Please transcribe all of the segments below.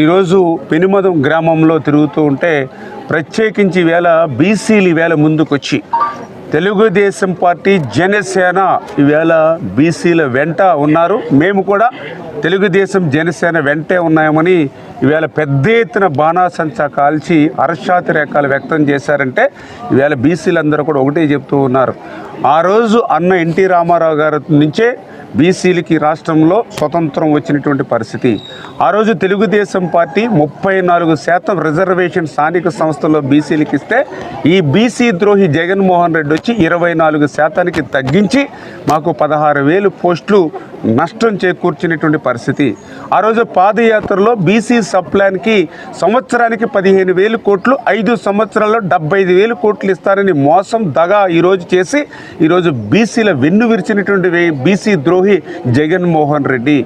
ఈరోజు పెనుమదం గ్రామంలో తిరుగుతూ ఉంటే ప్రత్యేకించి వేళ బీసీలు ఈవేళ ముందుకొచ్చి తెలుగుదేశం పార్టీ జనసేన ఈవేళ బీసీల వెంట ఉన్నారు. మేము కూడా తెలుగుదేశం జనసేన వెంటే ఉన్నామని ఇవాళ పెద్ద ఎత్తున బాణాసంచా కాల్చి హర్షాతిరేకాలు వ్యక్తం చేశారంటే ఇవాళ బీసీలందరూ కూడా ఒకటే చెప్తూ ఉన్నారు. ఆ రోజు అన్న ఎన్టీ రామారావు గారి నుంచే బీసీలకి రాష్ట్రంలో స్వతంత్రం వచ్చినటువంటి పరిస్థితి. ఆ రోజు తెలుగుదేశం పార్టీ ముప్పై నాలుగు శాతం రిజర్వేషన్ స్థానిక సంస్థల్లో బీసీలకి ఇస్తే ఈ బీసీ ద్రోహి జగన్మోహన్ రెడ్డి వచ్చి ఇరవై నాలుగు శాతానికి తగ్గించి మాకు పదహారు వేలు పోస్టులు నష్టం చేకూర్చినటువంటి పరిస్థితి. ఆ రోజు పాదయాత్రలో బీసీ సప్లాన్కి సంవత్సరానికి పదిహేను వేలు కోట్లు ఐదు సంవత్సరాల్లో డెబ్బై ఐదు వేలు కోట్లు ఇస్తారని మోసం దగా ఈరోజు చేసి ఈరోజు బీసీల వెన్ను విరిచినటువంటి బీసీ ద్రోహి జగన్మోహన్ రెడ్డి.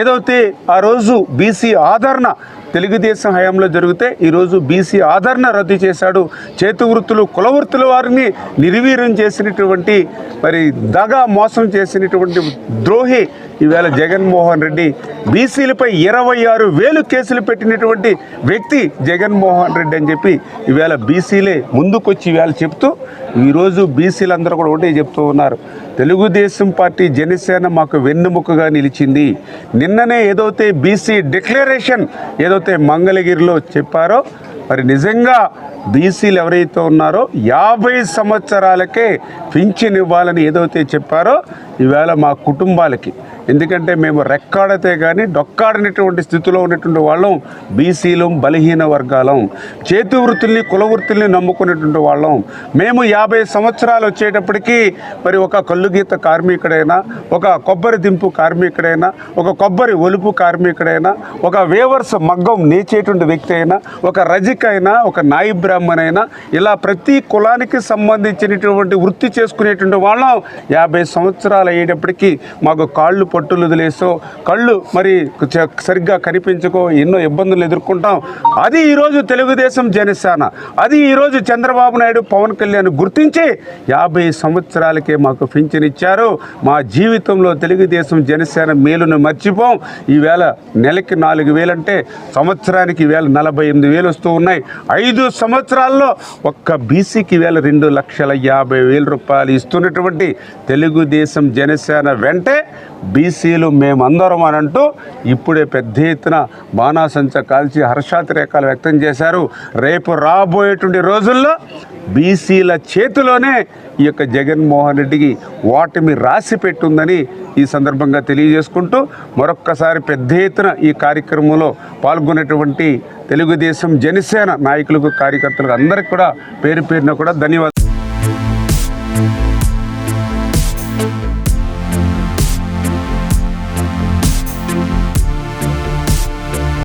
ఏదైతే ఆ రోజు బీసీ ఆదరణ తెలుగుదేశం హయాంలో జరిగితే ఈరోజు బీసీ ఆదరణ రద్దు చేశాడు. చేతి వృత్తులు కుల వృత్తుల వారిని నిర్వీర్యం చేసినటువంటి మరి దగా మోసం చేసినటువంటి ద్రోహి ఈవేళ జగన్మోహన్ రెడ్డి. బీసీలపై ఇరవై ఆరు వేలు కేసులు పెట్టినటువంటి వ్యక్తి జగన్మోహన్ రెడ్డి అని చెప్పి ఈవేళ బీసీలే ముందుకొచ్చి ఈవేళ చెప్తూ ఈరోజు బీసీలందరూ కూడా ఒకటే చెప్తూ ఉన్నారు. తెలుగుదేశం పార్టీ జనసేన మాకు వెన్నుముకగా నిలిచింది. నిన్ననే ఏదైతే బీసీ డిక్లరేషన్ ఏదైతే మంగళగిరిలో చెప్పారో మరి నిజంగా బీసీలు ఎవరైతే ఉన్నారో యాభై సంవత్సరాలకే పింఛన్ ఇవ్వాలని ఏదైతే చెప్పారో ఈవేళ మా కుటుంబాలకి. ఎందుకంటే మేము రెక్కాడితే కానీ డొక్కాడినటువంటి స్థితిలో ఉన్నటువంటి వాళ్ళం బీసీలు బలహీన వర్గాలం చేతి వృత్తుల్ని కుల వృత్తుల్ని నమ్ముకునేటువంటి వాళ్ళం. మేము యాభై సంవత్సరాలు వచ్చేటప్పటికీ మరి ఒక కల్లుగీత కార్మికుడైనా ఒక కొబ్బరి దింపు కార్మికుడైనా ఒక కొబ్బరి ఒలుపు కార్మికుడైనా ఒక వేవర్స్ మగ్గం నేచేటువంటి వ్యక్తి అయినా ఒక రజిక్ అయినా ఒక నాయి బ్రాహ్మణ్ అయినా ఇలా ప్రతి కులానికి సంబంధించినటువంటి వృత్తి చేసుకునేటువంటి వాళ్ళం యాభై సంవత్సరాలు అయ్యేటప్పటికి మాకు కాళ్ళు పట్టులు వదిలేసో కళ్ళు మరి చ- సరిగ్గా కనిపించుకో ఎన్నో ఇబ్బందులు ఎదుర్కొంటాం. అది ఈరోజు తెలుగుదేశం జనసేన. అది ఈరోజు చంద్రబాబు నాయుడు పవన్ కళ్యాణ్ గుర్తించి యాభై సంవత్సరాలకే మాకు పింఛన్ ఇచ్చారు. మా జీవితంలో తెలుగుదేశం జనసేన మేలును మర్చిపోం. ఈవేళ నెలకి నాలుగు వేలంటే సంవత్సరానికి ఈవేళ నలభై ఎనిమిది వేలు వస్తూ ఉన్నాయి. ఐదు సంవత్సరాల్లో ఒక్క బీసీకి వేల రెండు లక్షల యాభై వేల రూపాయలు ఇస్తున్నటువంటి తెలుగుదేశం జనసేన వెంటే బీసీలు మేమందరం అని అంటూ ఇప్పుడే పెద్ద ఎత్తున బాణాసంచ కాల్చి హర్షాతిరేకాలు వ్యక్తం చేశారు. రేపు రాబోయేటువంటి రోజుల్లో బీసీల చేతిలోనే ఈ యొక్క జగన్మోహన్ రెడ్డికి ఓటమి రాసి పెట్టుందని ఈ సందర్భంగా తెలియజేసుకుంటూ మరొక్కసారి పెద్ద ఎత్తున ఈ కార్యక్రమంలో పాల్గొనేటువంటి తెలుగుదేశం జనసేన నాయకులకు కార్యకర్తలకు అందరికీ కూడా పేరు పేరున కూడా ధన్యవాదాలు.